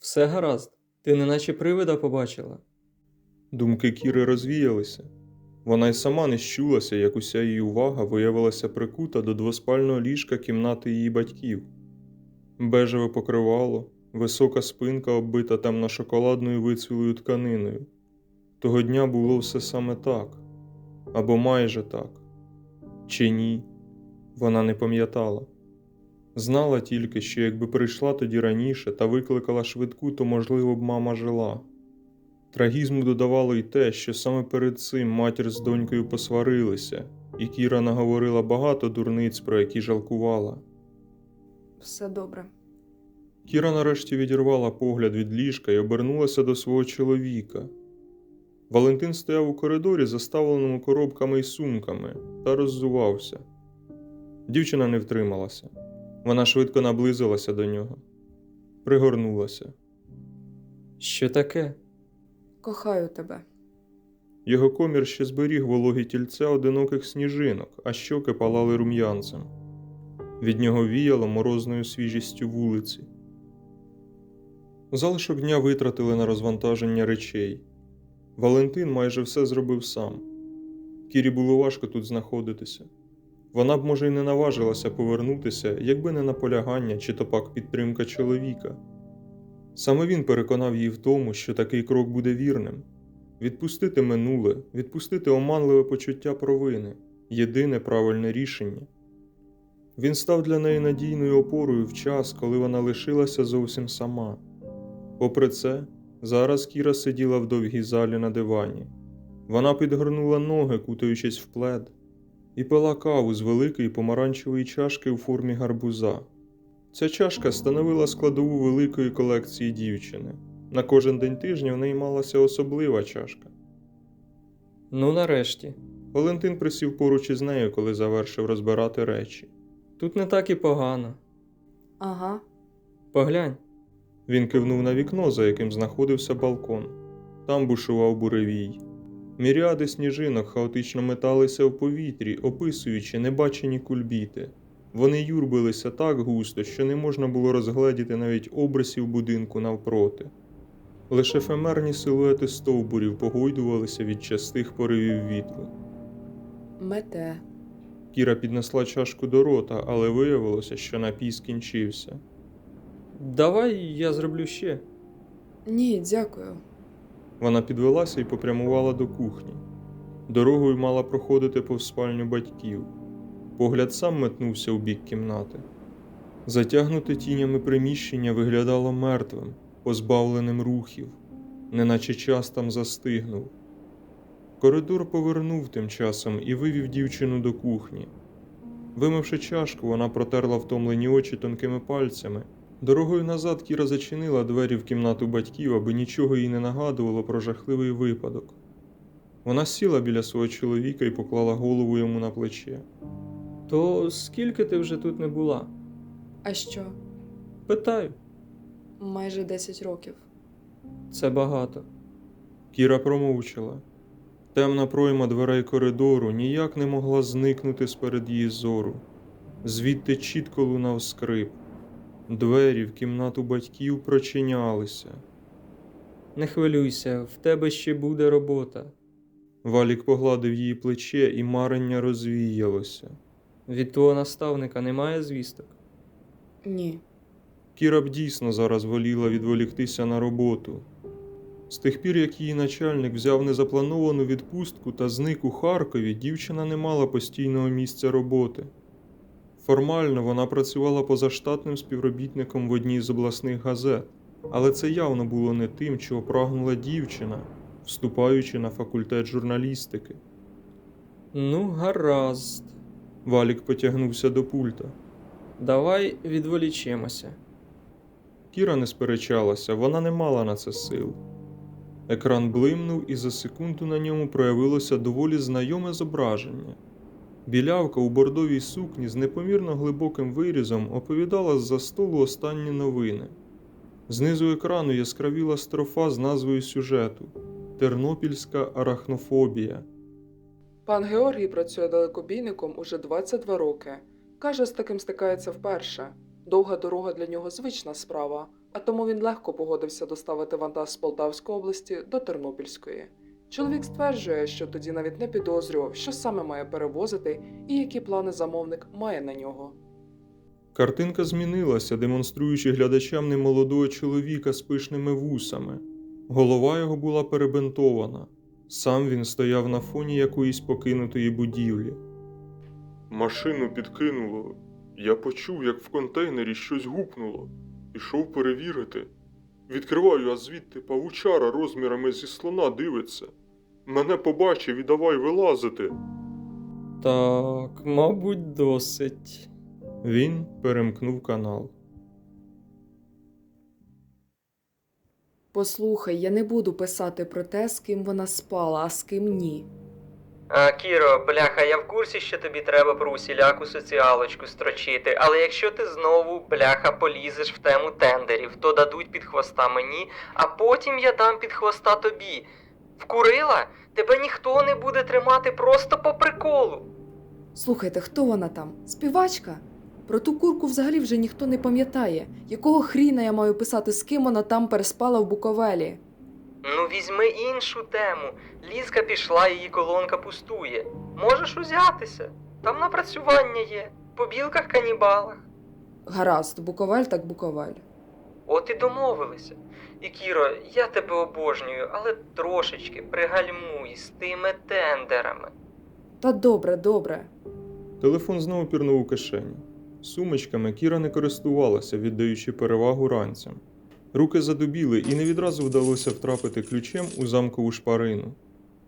Все гаразд, ти неначе привида побачила. Думки Кіри розвіялися. Вона й сама не щулася, як уся її увага виявилася прикута до двоспального ліжка кімнати її батьків. Бежеве покривало, висока спинка, оббита темно-шоколадною вицвілою тканиною. Того дня було все саме так, або майже так. Чи ні, вона не пам'ятала. Знала тільки, що якби прийшла тоді раніше та викликала швидку, то, можливо б, мама жила. Трагізму додавало й те, що саме перед цим матір з донькою посварилися, і Кіра наговорила багато дурниць, про які жалкувала. Все добре. Кіра нарешті відірвала погляд від ліжка і обернулася до свого чоловіка. Валентин стояв у коридорі, заставленому коробками і сумками, та роззувався. Дівчина не втрималася. Вона швидко наблизилася до нього, пригорнулася. Що таке? Кохаю тебе. Його комір ще зберіг вологі тільця одиноких сніжинок, а щоки палали рум'янцем. Від нього віяло морозною свіжістю вулиці. Залишок дня витратили на розвантаження речей. Валентин майже все зробив сам. Кірі було важко тут знаходитися. Вона б, може, й не наважилася повернутися, якби не наполягання чи то пак підтримка чоловіка. Саме він переконав її в тому, що такий крок буде вірним відпустити минуле, відпустити оманливе почуття провини єдине правильне рішення. Він став для неї надійною опорою в час, коли вона лишилася зовсім сама. Попри це, зараз Кіра сиділа в довгій залі на дивані. Вона підгорнула ноги, кутаючись в плед, і пила каву з великої помаранчевої чашки у формі гарбуза. Ця чашка становила складову великої колекції дівчини. На кожен день тижня в неї малася особлива чашка. Ну, нарешті. Валентин присів поруч із нею, коли завершив розбирати речі. Тут не так і погано. Ага. Поглянь, Він кивнув на вікно, за яким знаходився балкон. Там бушував буревій. Міріади сніжинок хаотично металися в повітрі, описуючи небачені кульбіти. Вони юрбилися так густо, що не можна було розгледіти навіть обрисів будинку навпроти. Лише ефемерні силуети стовбурів погойдувалися від частих поривів вітру. Мете. Кіра піднесла чашку до рота, але виявилося, що напій скінчився. давай я зроблю ще. Ні, дякую. Вона підвелася і попрямувала до кухні. Дорогою мала проходити повз спальню батьків. Погляд сам метнувся у бік кімнати. Затягнуте тінями приміщення виглядало мертвим, позбавленим рухів, неначе час там застигнув. Коридор повернув тим часом і вивів дівчину до кухні. Вимивши чашку, вона протерла втомлені очі тонкими пальцями. Дорогою назад Кіра зачинила двері в кімнату батьків, аби нічого їй не нагадувало про жахливий випадок. Вона сіла біля свого чоловіка і поклала голову йому на плече. То скільки ти вже тут не була? А що? Питаю, Майже 10 років. це багато. Кіра промовчала. Темна пройма дверей коридору ніяк не могла зникнути з-перед її зору. Звідти чітко лунав скрип. Двері в кімнату батьків прочинялися. Не хвилюйся, в тебе ще буде робота. Валік погладив її плече, і марення розвіялося. Від твого наставника немає звісток. Ні. Кіра б дійсно зараз воліла відволіктися на роботу. З тих пір, як її начальник взяв незаплановану відпустку та зник у Харкові, дівчина не мала постійного місця роботи. Формально вона працювала позаштатним співробітником в одній з обласних газет, але це явно було не тим, чого прагнула дівчина, вступаючи на факультет журналістики. Ну, гаразд. Валік потягнувся до пульта. Давай відволічемося. Кіра не сперечалася, вона не мала на це сил. Екран блимнув, і за секунду на ньому проявилося доволі знайоме зображення. Білявка у бордовій сукні з непомірно глибоким вирізом оповідала з-за столу останні новини. Знизу екрану яскравіла строфа з назвою сюжету Тернопільська арахнофобія. Пан Георгій працює далекобійником уже 22 роки. Каже, з таким стикається вперше. Довга дорога для нього звична справа, а тому він легко погодився доставити вантаж з Полтавської області до Тернопільської. Чоловік стверджує, що тоді навіть не підозрював, що саме має перевозити і які плани замовник має на нього. Картинка змінилася, демонструючи глядачам немолодого чоловіка з пишними вусами. Голова його була перебинтована. Сам він стояв на фоні якоїсь покинутої будівлі. Машину підкинуло. Я почув, як в контейнері щось гупнуло. Ішов перевірити. Відкриваю, а звідти павучара розмірами зі слона дивиться. Мене побачив і давай вилазити. Так, мабуть, досить. Він перемкнув канал. Послухай, я не буду писати про те, з ким вона спала, а з ким ні. А, Кіро, бляха, я в курсі, що тобі треба про усіляку соціалочку строчити, але якщо ти знову, бляха, полізеш в тему тендерів, то дадуть під хвоста мені, а потім я дам під хвоста тобі. Вкурила? Тебе ніхто не буде тримати просто по приколу. Слухайте, хто вона там? Співачка? Про ту курку взагалі вже ніхто не пам'ятає. Якого хріна я маю писати, з ким вона там переспала в Буковелі? Ну, візьми іншу тему. Лізка пішла, її колонка пустує. Можеш узятися. Там напрацювання є. По білках канібалах. Гаразд, Буковель так Буковель. От і домовилися. І Кіро, я тебе обожнюю, але трошечки пригальмуй з тими тендерами. Та добре, добре. Телефон знову пірнув у кишені. Сумочками Кіра не користувалася, віддаючи перевагу ранцям. Руки задубіли, і не відразу вдалося втрапити ключем у замкову шпарину.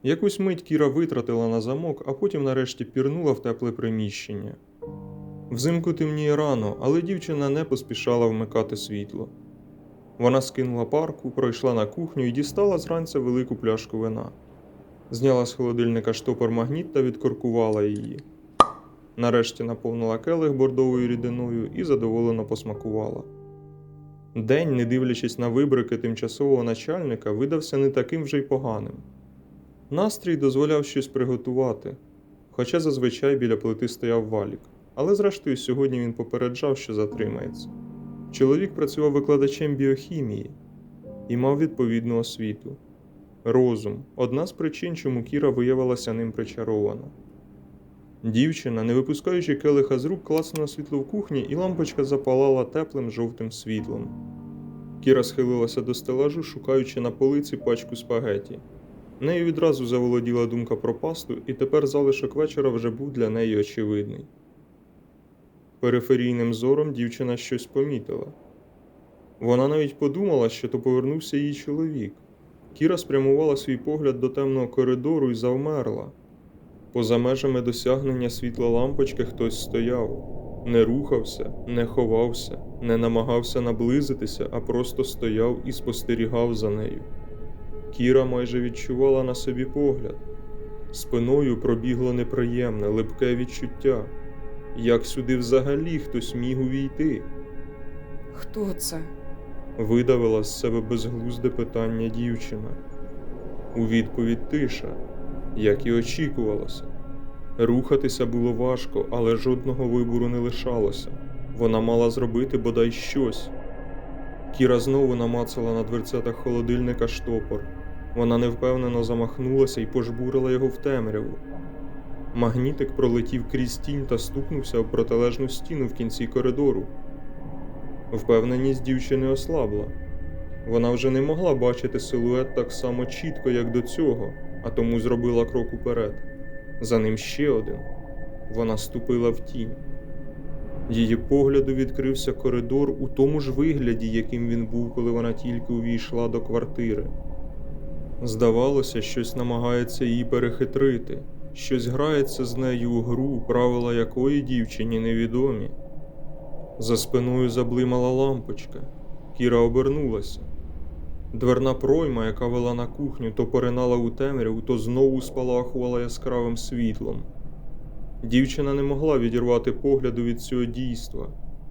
Якусь мить Кіра витратила на замок, а потім нарешті пірнула в тепле приміщення. Взимку темніє рано, але дівчина не поспішала вмикати світло. Вона скинула парку, пройшла на кухню і дістала з ранця велику пляшку вина. Зняла з холодильника штопор магніт та відкоркувала її. Нарешті наповнила келих бордовою рідиною і задоволено посмакувала. День, не дивлячись на вибрики тимчасового начальника, видався не таким вже й поганим. Настрій дозволяв щось приготувати, хоча зазвичай біля плити стояв валік, але зрештою сьогодні він попереджав, що затримається. Чоловік працював викладачем біохімії і мав відповідну освіту. Розум одна з причин, чому Кіра виявилася ним причарована. Дівчина, не випускаючи келиха з рук, класнула світло в кухні, і лампочка запалала теплим жовтим світлом. Кіра схилилася до стелажу, шукаючи на полиці пачку спагеті. Нею відразу заволоділа думка про пасту, і тепер залишок вечора вже був для неї очевидний. Периферійним зором дівчина щось помітила. Вона навіть подумала, що то повернувся її чоловік. Кіра спрямувала свій погляд до темного коридору і завмерла. Поза межами досягнення світла лампочки хтось стояв, не рухався, не ховався, не намагався наблизитися, а просто стояв і спостерігав за нею. Кіра майже відчувала на собі погляд. Спиною пробігло неприємне, липке відчуття. Як сюди взагалі хтось міг увійти? Хто це? Видавила з себе безглузде питання дівчина. У відповідь тиша, як і очікувалося. Рухатися було важко, але жодного вибору не лишалося. Вона мала зробити бодай щось. Кіра знову намацала на дверцятах холодильника штопор. Вона невпевнено замахнулася і пожбурила його в темряву. Магнітик пролетів крізь тінь та стукнувся об протилежну стіну в кінці коридору. Впевненість дівчини ослабла. Вона вже не могла бачити силует так само чітко, як до цього, а тому зробила крок уперед. За ним ще один. Вона ступила в тінь. Її погляду відкрився коридор у тому ж вигляді, яким він був, коли вона тільки увійшла до квартири. Здавалося, щось намагається її перехитрити, щось грається з нею у гру, правила якої дівчині невідомі. За спиною заблимала лампочка. Кіра обернулася. Дверна пройма, яка вела на кухню, то поринала у темряву, то знову спалахувала яскравим світлом. Дівчина не могла відірвати погляду від цього дійства.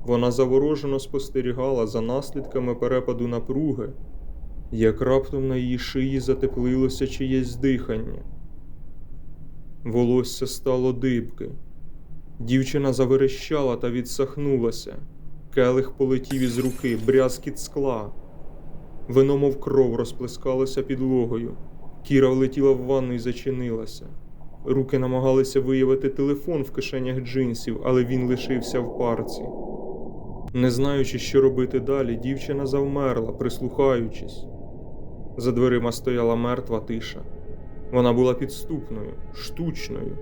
Вона заворожено спостерігала за наслідками перепаду напруги, як раптом на її шиї затеплилося чиєсь дихання. Волосся стало дибки. Дівчина заверещала та відсахнулася. Келих полетів із руки, брязкіт скла. Вино, мов кров, розплескалося підлогою. Кіра влетіла в ванну і зачинилася. Руки намагалися виявити телефон в кишенях джинсів, але він лишився в парці. Не знаючи, що робити далі, дівчина завмерла, прислухаючись. За дверима стояла мертва тиша. Вона була підступною, штучною.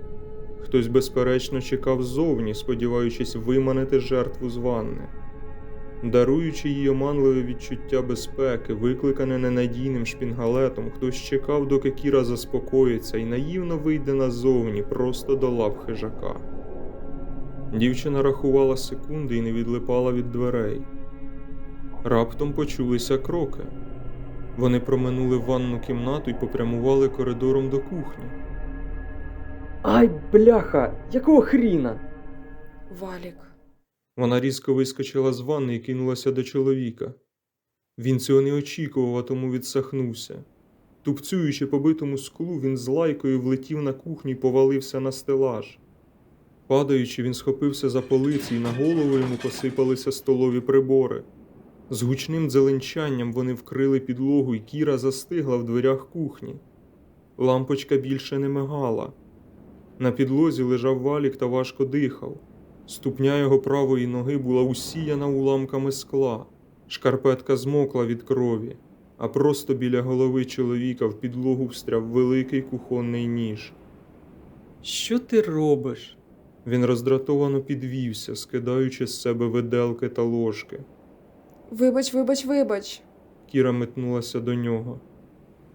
Хтось безперечно чекав ззовні, сподіваючись виманити жертву з ванни. Даруючи їй оманливе відчуття безпеки, викликане ненадійним шпінгалетом, хтось чекав, доки Кіра заспокоїться і наївно вийде назовні, просто до лап хижака. Дівчина рахувала секунди і не відлипала від дверей. Раптом почулися кроки. Вони проминули ванну кімнату і попрямували коридором до кухні. Ай, бляха, якого хріна? Валік. Вона різко вискочила з ванни і кинулася до чоловіка. Він цього не очікував, а тому відсахнувся. Тупцюючи по битому склу, він з лайкою влетів на кухню і повалився на стелаж. Падаючи, він схопився за полиці, і на голову йому посипалися столові прибори. З гучним дзеленчанням вони вкрили підлогу, і Кіра застигла в дверях кухні. Лампочка більше не мигала. На підлозі лежав валік та важко дихав. Ступня його правої ноги була усіяна уламками скла, шкарпетка змокла від крові, а просто біля голови чоловіка в підлогу встряв великий кухонний ніж. Що ти робиш? Він роздратовано підвівся, скидаючи з себе виделки та ложки. Вибач, вибач, вибач. Кіра метнулася до нього.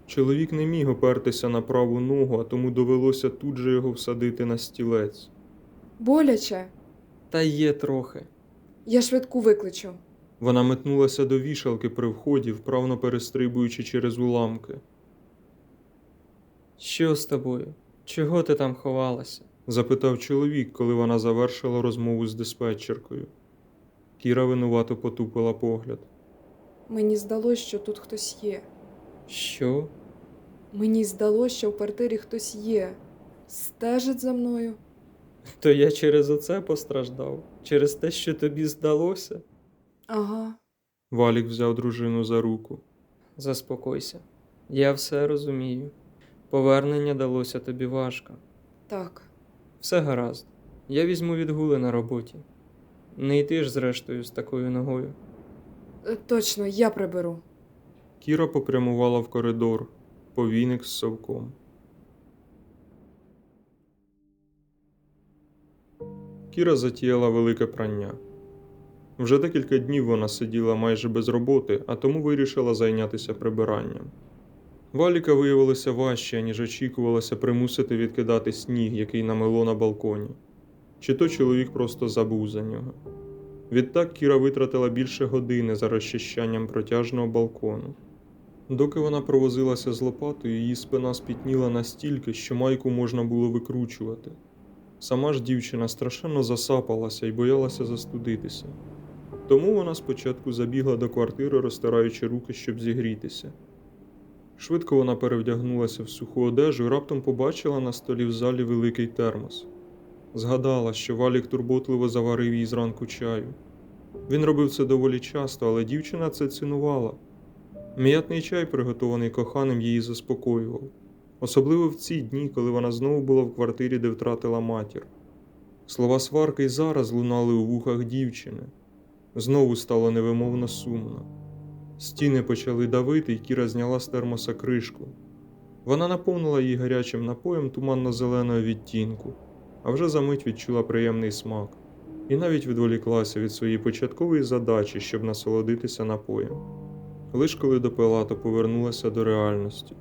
Чоловік не міг опертися на праву ногу, а тому довелося тут же його всадити на стілець. Боляче. Та є трохи. Я швидку викличу. Вона метнулася до вішалки при вході, вправно перестрибуючи через уламки. Що з тобою? Чого ти там ховалася? запитав чоловік, коли вона завершила розмову з диспетчеркою. Кіра винувато потупила погляд. Мені здалося, що тут хтось є. Що? Мені здалося, що в квартирі хтось є. Стежить за мною. То я через оце постраждав? Через те, що тобі здалося? Ага. Валік взяв дружину за руку. Заспокойся. Я все розумію. Повернення далося тобі важко. Так. Все гаразд. Я візьму відгули на роботі. Не йти ж зрештою з такою ногою. Е, Точно, я приберу. Кіра попрямувала в коридор, повійник з совком. Кіра затіяла велике прання. Вже декілька днів вона сиділа майже без роботи, а тому вирішила зайнятися прибиранням. Валіка виявилося важче, ніж очікувалося примусити відкидати сніг, який намело на балконі. Чи то чоловік просто забув за нього. Відтак Кіра витратила більше години за розчищанням протяжного балкону. Доки вона провозилася з лопатою, її спина спітніла настільки, що майку можна було викручувати. Сама ж дівчина страшенно засапалася і боялася застудитися. Тому вона спочатку забігла до квартири, розтираючи руки, щоб зігрітися. Швидко вона перевдягнулася в суху одежу і раптом побачила на столі в залі великий термос. Згадала, що Валік турботливо заварив їй зранку чаю. Він робив це доволі часто, але дівчина це цінувала. М'ятний чай, приготований коханим, її заспокоював, особливо в ці дні, коли вона знову була в квартирі, де втратила матір. Слова сварки й зараз лунали у вухах дівчини. Знову стало невимовно сумно. Стіни почали давити, і Кіра зняла з термоса кришку. Вона наповнила її гарячим напоєм туманно-зеленого відтінку, а вже за мить відчула приємний смак, і навіть відволіклася від своєї початкової задачі, щоб насолодитися напоєм. Лиш коли допила, то повернулася до реальності.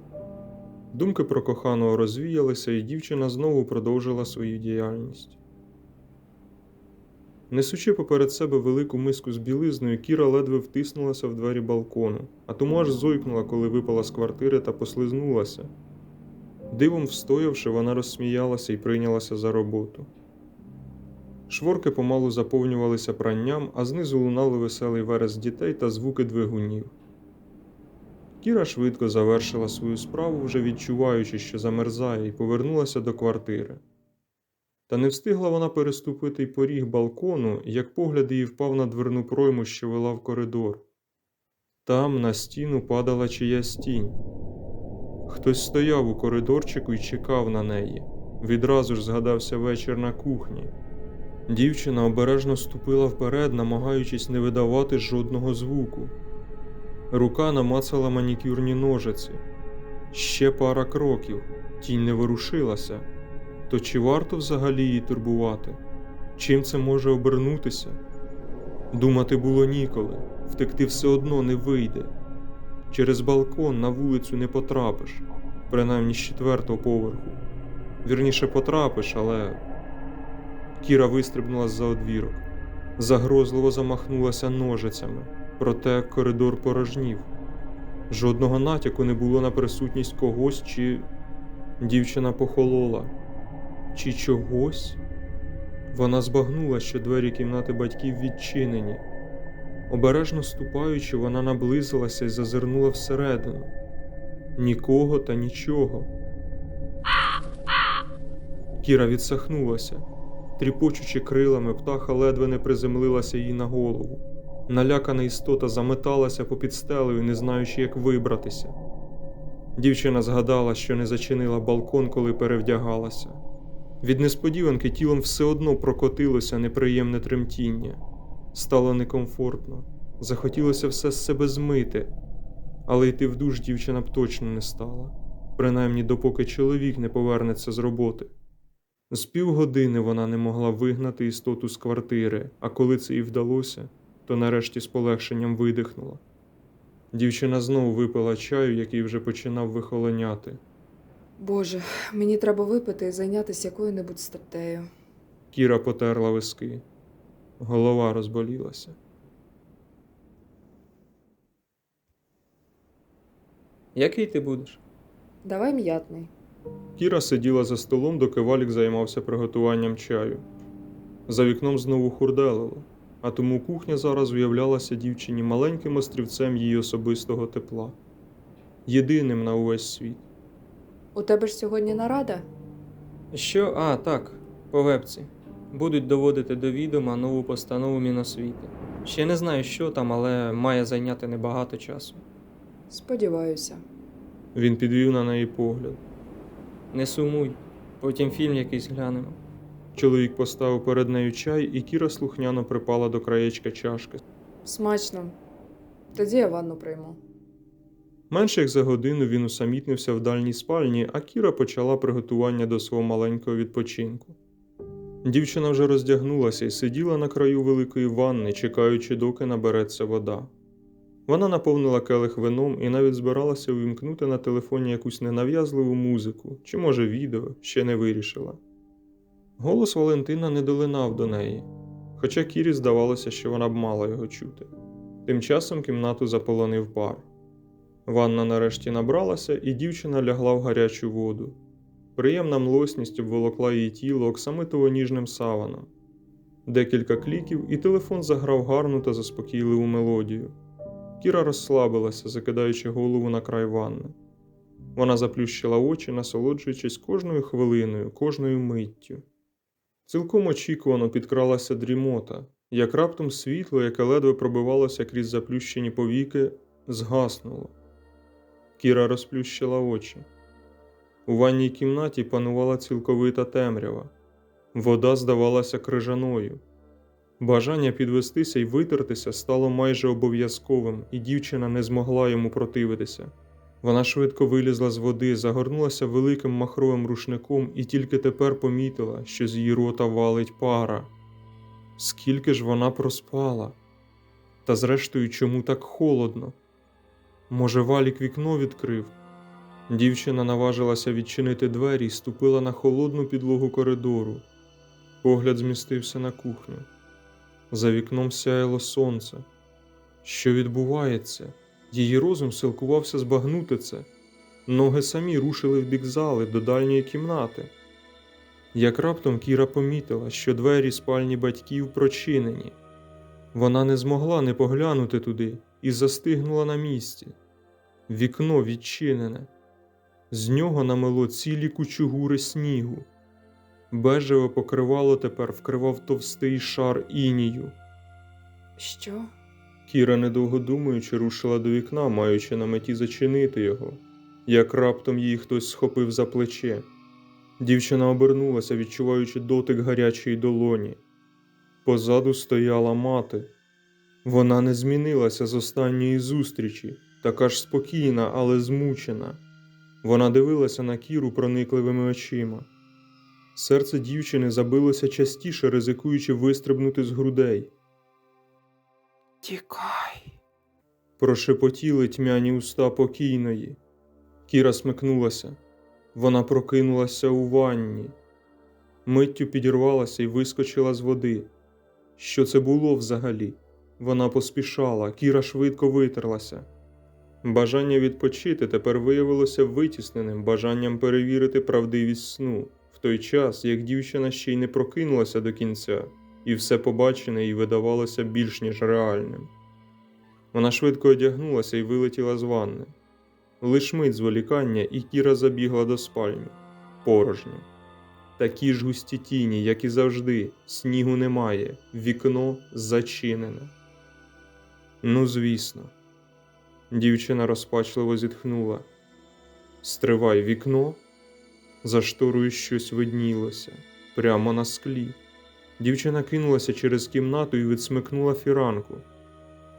Думки про коханого розвіялися, і дівчина знову продовжила свою діяльність. Несучи поперед себе велику миску з білизною, Кіра ледве втиснулася в двері балкону, а тому аж зойкнула, коли випала з квартири та послизнулася. Дивом встоявши, вона розсміялася і прийнялася за роботу. Шворки помалу заповнювалися пранням, а знизу лунали веселий верес дітей та звуки двигунів. Кіра швидко завершила свою справу, вже відчуваючи, що замерзає, і повернулася до квартири. Та не встигла вона переступити й поріг балкону, як погляд її впав на дверну пройму, що вела в коридор. Там на стіну падала чиясь тінь. Хтось стояв у коридорчику і чекав на неї. Відразу ж згадався вечір на кухні. Дівчина обережно ступила вперед, намагаючись не видавати жодного звуку. Рука намацала манікюрні ножиці. Ще пара кроків, тінь не ворушилася. То чи варто взагалі її турбувати? Чим це може обернутися? Думати було ніколи, втекти все одно не вийде. Через балкон на вулицю не потрапиш, принаймні з четвертого поверху. Вірніше потрапиш, але. Кіра вистрибнула з-за одвірок, загрозливо замахнулася ножицями, проте коридор порожнів. Жодного натяку не було на присутність когось, чи дівчина похолола, чи чогось. Вона збагнула, що двері кімнати батьків відчинені. Обережно ступаючи, вона наблизилася і зазирнула всередину. Нікого та нічого. Кіра відсахнулася. Тріпочучи крилами, птаха ледве не приземлилася їй на голову. Налякана істота заметалася попід стелею, не знаючи, як вибратися. Дівчина згадала, що не зачинила балкон, коли перевдягалася. Від несподіванки тілом все одно прокотилося неприємне тремтіння. Стало некомфортно, захотілося все з себе змити, але йти в душ дівчина б точно не стала, принаймні допоки чоловік не повернеться з роботи. З півгодини вона не могла вигнати істоту з квартири, а коли це їй вдалося, то нарешті з полегшенням видихнула. Дівчина знову випила чаю, який вже починав вихолоняти. Боже, мені треба випити і зайнятися якою-небудь статтею. Кіра потерла виски. Голова розболілася. Який ти будеш? Давай м'ятний. Кіра сиділа за столом, доки Валік займався приготуванням чаю. За вікном знову хурделило, а тому кухня зараз уявлялася дівчині маленьким острівцем її особистого тепла, єдиним на увесь світ. У тебе ж сьогодні нарада? Що? А, так, по вебці. Будуть доводити до відома нову постанову Міносвіти. Ще не знаю, що там, але має зайняти небагато часу. Сподіваюся. Він підвів на неї погляд. Не сумуй, потім фільм якийсь глянемо. Чоловік поставив перед нею чай, і Кіра слухняно припала до краєчка чашки. Смачно. Тоді я ванну прийму. Менше як за годину він усамітнився в дальній спальні, а Кіра почала приготування до свого маленького відпочинку. Дівчина вже роздягнулася і сиділа на краю великої ванни, чекаючи, доки набереться вода. Вона наповнила келих вином і навіть збиралася увімкнути на телефоні якусь ненав'язливу музику, чи, може, відео, ще не вирішила. Голос Валентина не долинав до неї, хоча Кірі здавалося, що вона б мала його чути. Тим часом кімнату заполонив пар. Ванна нарешті набралася, і дівчина лягла в гарячу воду. Приємна млосність обволокла її тіло оксамитово ніжним саваном. Декілька кліків, і телефон заграв гарну та заспокійливу мелодію. Кіра розслабилася, закидаючи голову на край ванни. Вона заплющила очі, насолоджуючись кожною хвилиною, кожною миттю. Цілком очікувано підкралася дрімота, як раптом світло, яке ледве пробивалося крізь заплющені повіки, згаснуло. Кіра розплющила очі. У ванній кімнаті панувала цілковита темрява. Вода здавалася крижаною. Бажання підвестися і витертися стало майже обов'язковим, і дівчина не змогла йому противитися. Вона швидко вилізла з води, загорнулася великим махровим рушником і тільки тепер помітила, що з її рота валить пара. Скільки ж вона проспала? Та зрештою, чому так холодно? Може, валік вікно відкрив? Дівчина наважилася відчинити двері і ступила на холодну підлогу коридору. Погляд змістився на кухню. За вікном сяяло сонце. Що відбувається? Її розум силкувався збагнути це. Ноги самі рушили в бік зали до дальньої кімнати. Як раптом Кіра помітила, що двері спальні батьків прочинені. Вона не змогла не поглянути туди і застигнула на місці. Вікно відчинене. З нього намело цілі кучугури снігу. Бежеве покривало тепер вкривав товстий шар інію. Що? Кіра, недовго думаючи, рушила до вікна, маючи на меті зачинити його, як раптом її хтось схопив за плече. Дівчина обернулася, відчуваючи дотик гарячої долоні. Позаду стояла мати. Вона не змінилася з останньої зустрічі, така ж спокійна, але змучена. Вона дивилася на Кіру проникливими очима. Серце дівчини забилося частіше, ризикуючи вистрибнути з грудей. Тікай. Прошепотіли тьмяні уста покійної. Кіра смикнулася. Вона прокинулася у ванні. Миттю підірвалася і вискочила з води. Що це було взагалі? Вона поспішала, Кіра швидко витерлася. Бажання відпочити тепер виявилося витісненим бажанням перевірити правдивість сну, в той час, як дівчина ще й не прокинулася до кінця, і все побачене їй видавалося більш ніж реальним. Вона швидко одягнулася і вилетіла з ванни. Лиш мить зволікання, і Кіра забігла до спальні. Порожньо. Такі ж густі тіні, як і завжди, снігу немає, вікно зачинене. Ну, звісно. Дівчина розпачливо зітхнула. Стривай вікно. За шторою щось виднілося, прямо на склі. Дівчина кинулася через кімнату і відсмикнула фіранку.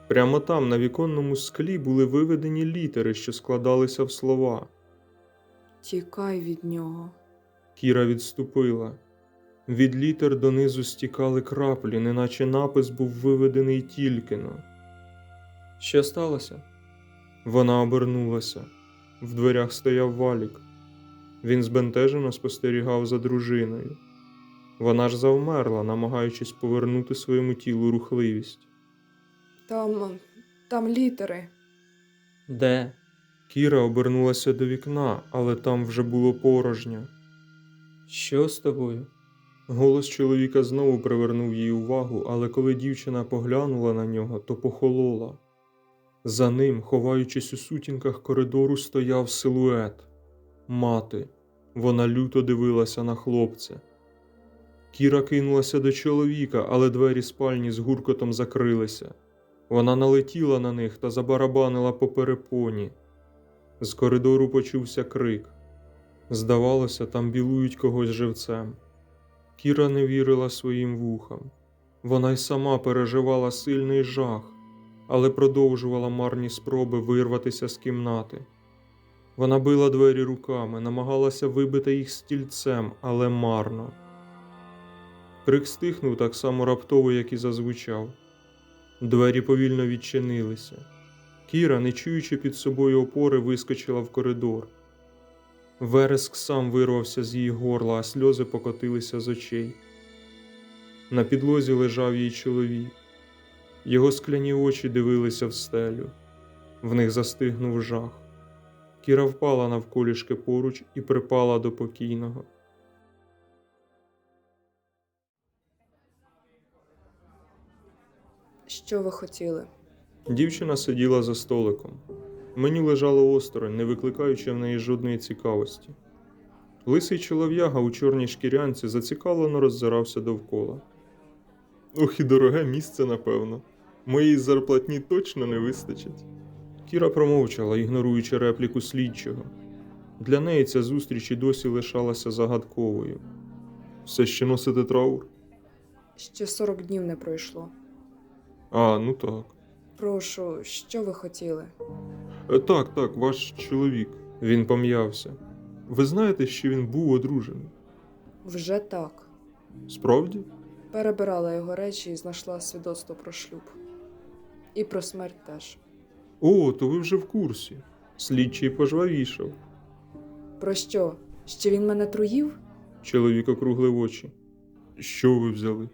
Прямо там, на віконному склі, були виведені літери, що складалися в слова. Тікай від нього. Кіра відступила. Від літер донизу стікали краплі, неначе напис був виведений тільки-но. Що сталося? Вона обернулася. В дверях стояв валік. Він збентежено спостерігав за дружиною. Вона ж завмерла, намагаючись повернути своєму тілу рухливість. Там. там літери. Де? Кіра обернулася до вікна, але там вже було порожньо. Що з тобою? Голос чоловіка знову привернув її увагу, але коли дівчина поглянула на нього, то похолола. За ним, ховаючись у сутінках коридору, стояв силует мати. Вона люто дивилася на хлопця. Кіра кинулася до чоловіка, але двері спальні з гуркотом закрилися. Вона налетіла на них та забарабанила по перепоні. З коридору почувся крик. Здавалося, там білують когось живцем. Кіра не вірила своїм вухам. Вона й сама переживала сильний жах, але продовжувала марні спроби вирватися з кімнати. Вона била двері руками, намагалася вибити їх стільцем, але марно. Крик стихнув так само раптово, як і зазвучав. Двері повільно відчинилися. Кіра, не чуючи під собою опори, вискочила в коридор. Вереск сам вирвався з її горла, а сльози покотилися з очей. На підлозі лежав її чоловік. Його скляні очі дивилися в стелю. В них застигнув жах. Кіра впала навколішки поруч і припала до покійного. Що ви хотіли? Дівчина сиділа за столиком. Меню лежало осторонь, не викликаючи в неї жодної цікавості. Лисий чолов'яга у чорній шкірянці зацікавлено роззирався довкола. Ох і дороге місце, напевно. Моїй зарплатні точно не вистачить. Кіра промовчала, ігноруючи репліку слідчого. Для неї ця зустріч і досі лишалася загадковою. Все ще носите траур? Ще 40 днів не пройшло. А, ну так. Прошу, що ви хотіли? Е, Так, так, ваш чоловік. Він пом'явся. Ви знаєте, що він був одружений? Вже так. Справді? Перебирала його речі і знайшла свідоцтво про шлюб. І про смерть теж. О, то ви вже в курсі. Слідчий пожвавішав. Про що? Ще він мене труїв? Чоловік округлив очі. Що ви взяли?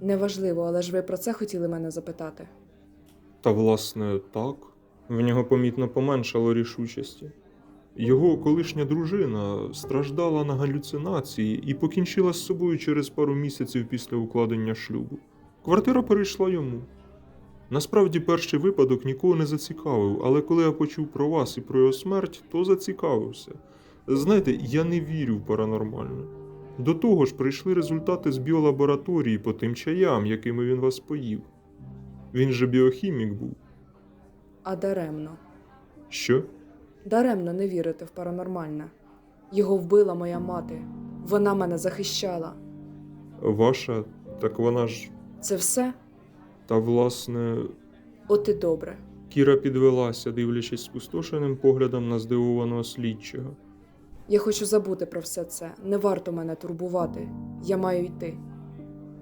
Неважливо, але ж ви про це хотіли мене запитати. Та, власне, так. В нього помітно поменшало рішучості. Його колишня дружина страждала на галюцинації і покінчила з собою через пару місяців після укладення шлюбу. Квартира перейшла йому. Насправді, перший випадок нікого не зацікавив, але коли я почув про вас і про його смерть, то зацікавився. Знаєте, я не вірю в паранормальне. До того ж, прийшли результати з біолабораторії по тим чаям, якими він вас поїв. Він же біохімік був. А даремно. Що? Даремно не вірити в паранормальне. Його вбила моя мати. Вона мене захищала. Ваша, так вона ж. Це все? Та власне. От і добре. Кіра підвелася, дивлячись спустошеним поглядом на здивованого слідчого. Я хочу забути про все це. Не варто мене турбувати. Я маю йти.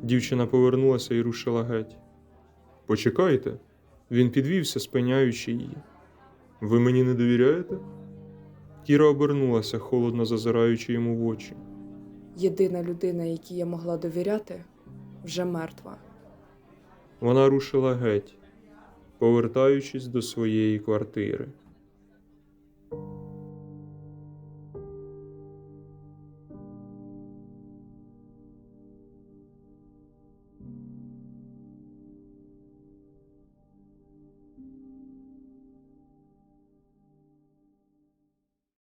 Дівчина повернулася і рушила геть. Почекайте. Він підвівся, спиняючи її. Ви мені не довіряєте? Кіра обернулася, холодно зазираючи йому в очі. Єдина людина, якій я могла довіряти, вже мертва. Вона рушила геть, повертаючись до своєї квартири.